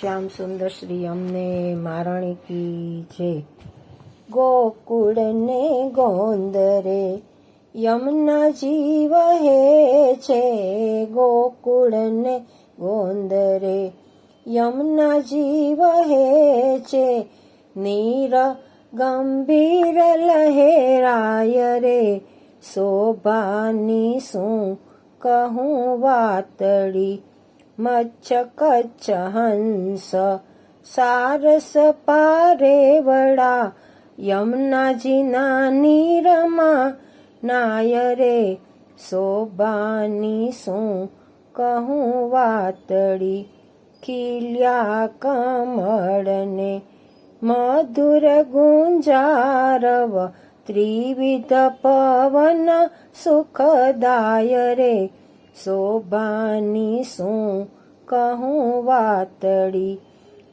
શ્યામ સુંદર શ્રી અમને મારાણી છે ગોકુળ ને ગોંદરે જીવ વહે છે. ગોકુળ ને ગોંદરે જીવ વહે છે. નીર ગંભીર લહેરાય રે. શોભાની શું કહું વાતડી મચ્છ કચ્છ હંસ સારસ પારે વડા યમુનાજીના નીરમાં નાય રે શોભાની શું કહું વાતડી ખીલ્યા કમળને મધુર ગુંજારવ ત્રિવિધ પવન સુખદાય રે શોભાની શું કહું વાતડી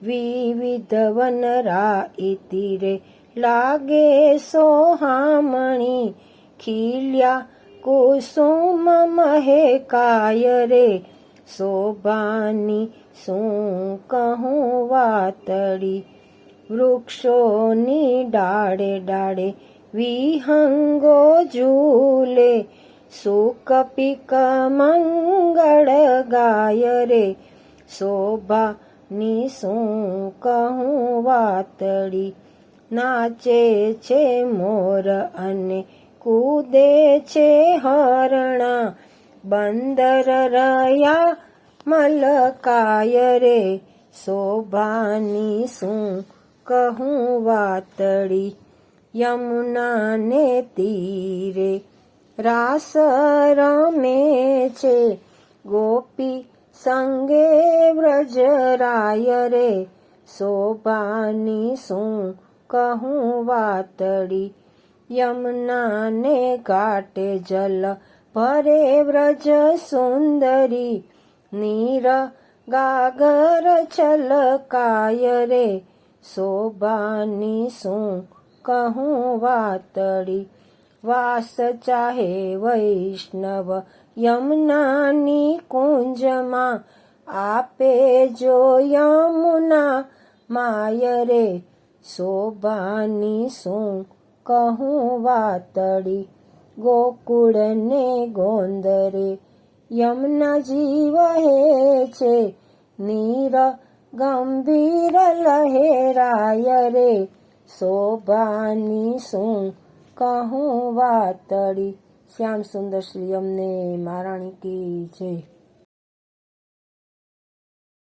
વિવિધ વનરા ઇતિરે લાગે સોહામણી. ખીલ્યા કુસુમ મહેકાય રે? શોભાની શું કહું વાતડી વૃક્ષોની ડાળે ડાળે વિહંગો ઝૂલે. સુખ પીક મંગળ ગાય રે શોભાની શું કહું વાતડી નાચે છે મોર અને કૂદે છે હરણા બંદર રહ્યા મલકાય રે શોભાની શું કહું વાતડી યમુનાને તીરે રાસ રમે છે. ગોપી સંગે વ્રજરાય રે. શોભાની શું કહું વાતડી? યમુનાને કાટે જલ ભરે વ્રજ સુંદરી. નીર ગાગર છલકાય રે. શોભાની શું કહું વાતડી? વાસ ચાહે વૈષ્ણવ યમુનાની કુંજમાં આપે જો યમુના માય રે શોભાની શું કહું વાતડી ગોકુળ ને ગોંદરે યમુનાજી વહે છે નીર ગંભીર લહેરાય રે શોભાની શું કહું વાતડી શ્યામ સુંદર શ્રી અમને મારાણી કી જય.